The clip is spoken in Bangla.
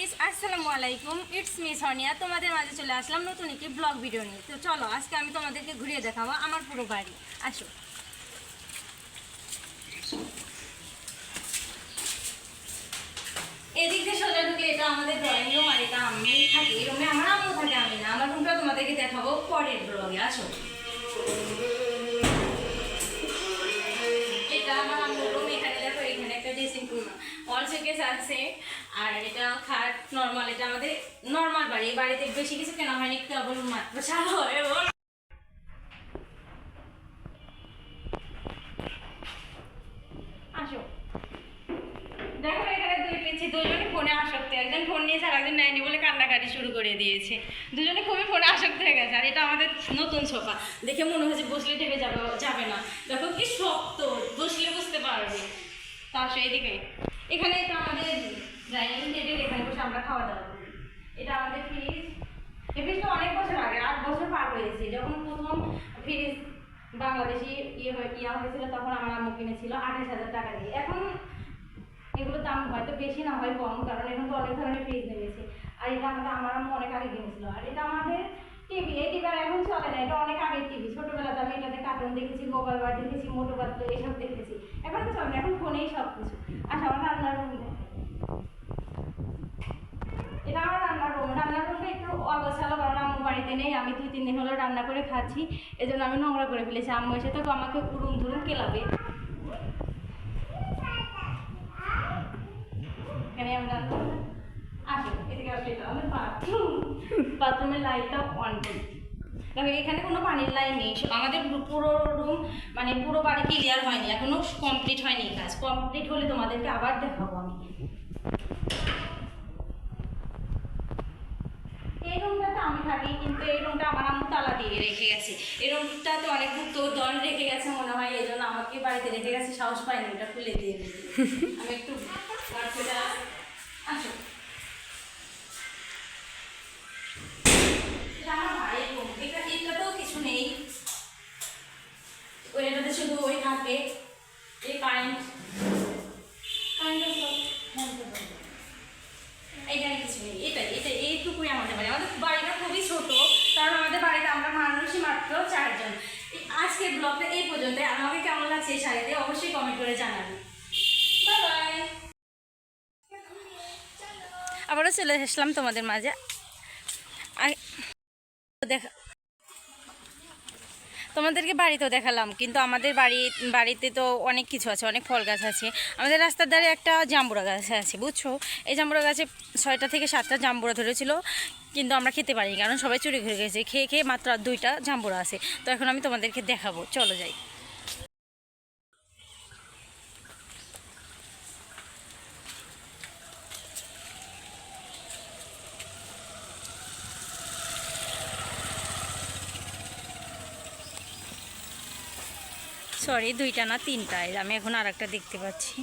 গাইস আসসালামু আলাইকুম। ইটস মি সোনিয়া তোমাদের মাঝে চলে আসলাম নতুন একটি ব্লগ ভিডিও নিয়ে। তো চলো, আজকে আমি তোমাদেরকে ঘুরিয়ে দেখাবো আমার পুরো বাড়ি। আসো। এদিক দিয়ে সোজা ঢুকলে এটা আমাদের ড্রয়িং রুম আর এটা আমি থাকি। এই রুমে আমার আম্মু থাকে, আমি না। আমার রুমটা তোমাদেরকে দেখাবো পরের ব্লগে আসো। এটা আমার আম্মুর রুম এখানে দেখো, এখানে একটা ড্রেসিং রুম অল শোকেস আছে। আর এটা খাট নর্মাল এটা আমাদের নর্মাল বাড়ি। বাড়িতে বেশি কিছু কেনা হয়নি, কেবল মাত্র ছাড়া হয় দেখো এখানে দুজনে ফোনে ফোন আর নেয়নি বলে কান্নাকাটি শুরু করে দিয়েছে। দুজনে ফোনে আসক্ত হয়ে গেছে, আর এটা আমাদের নতুন সোফা। দেখে মনে হচ্ছে বসলে যাবে না। কি শক্ত, বসলে পারবে। এখানে এটা আমাদের ডাইনিং টেবিল এখানে বসে আমরা খাওয়া দাওয়া করি। এটা আমাদের ফ্রিজ। এই ফ্রিজটা অনেক বছর আগে, আট বছর পার হয়েছে। যখন প্রথম ফ্রিজ বাংলাদেশি ইয়ে ইয়া হয়েছিল, তখন আমার আম্মু কিনেছিল আঠাশ হাজার টাকা দিয়ে। এখন এগুলোর দাম হয়তো বেশি না হয় কম, কারণ এখন তো অনেক ধরনের ফ্রিজ নেমেছে আর এটা আমাদের, আমার আম্মু অনেক আগে কিনেছিল। আর এটা আমাদের টিভি, এই টিভি আর এখন চলে না, এটা অনেক আগের টিভি। ছোটবেলাতে আমি এটাতে কার্টুন দেখেছি, গোপাল বার দেখেছি, মোটো পাতলো এসব দেখেছি। এখন চলে না, এখন ফোনেই সব কিছু আচ্ছা আমার রান্নার রুম এটা আমার রান্নার রুম রান্নার রুমটা অগোছালো কারণ আম্মু বাড়িতে নেই, আমি দুই, তিন দিন হলো রান্না করে খাচ্ছি, এজন্য আমি নোংরা করে ফেলেছি। আম্মু এসে তো আমাকে উড়ুম ধুরুম কেলাবে। এখানে আমরা আমাদের বাথরুম বাথরুমের এখানে কোনো পানির লাইন নেই। আমাদের পুরো রুম মানে পুরো বাড়ি ক্লিয়ার হয়নি, এখনও কমপ্লিট হয়নি কাজ। কমপ্লিট হলে তোমাদেরকে আবার দেখাবো আমি এই রুমটাতে আমি থাকি কিন্তু এই রুমটা আমার আম্মু তালা দিয়ে রেখে গেছে। এই রুমটাতে অনেক তো দল রেখে গেছে মনে হয়, এই জন্য আমাকে বাড়িতে রেখে গেছে, সাহস পাইনি এটা খুলে দিয়ে। আমি একটু আসো। এটা কিছু নেই। এটাতে থাকে এইখানে কিছু নেই এইটুকুই আমাদের বাড়ি। আমাদের বাড়িটা খুবই ছোট কারণ আমাদের বাড়িতে আমরা মানুষই মাত্র চারজন। এই আজকের ব্লগটা এই পর্যন্ত আমাকে কেমন লাগছে এই শাড়িতে অবশ্যই কমেন্ট করে জানাবেন আবারও চলে আসলাম তোমাদের মাঝে। দেখা তোমাদেরকে বাড়িতেও দেখালাম, কিন্তু আমাদের বাড়ি, বাড়িতে তো অনেক কিছু আছে, অনেক ফল গাছ আছে। আমাদের রাস্তার ধারে একটা জাম্বুরা গাছ আছে, বুঝছ? এই জাম্বুরা গাছে ছয়টা থেকে সাতটা জাম্বুরা ধরেছিল, কিন্তু আমরা খেতে পারিনি, কারণ সবাই চুরি ঘুরে গেছে। খেয়ে খেয়ে মাত্র দুইটা জাম্বুরা আছে। তো এখন আমি তোমাদেরকে দেখাবো, চলো যাই। সরি দুইটা না তিনটা আমি এখন আর একটা দেখতে পাচ্ছি।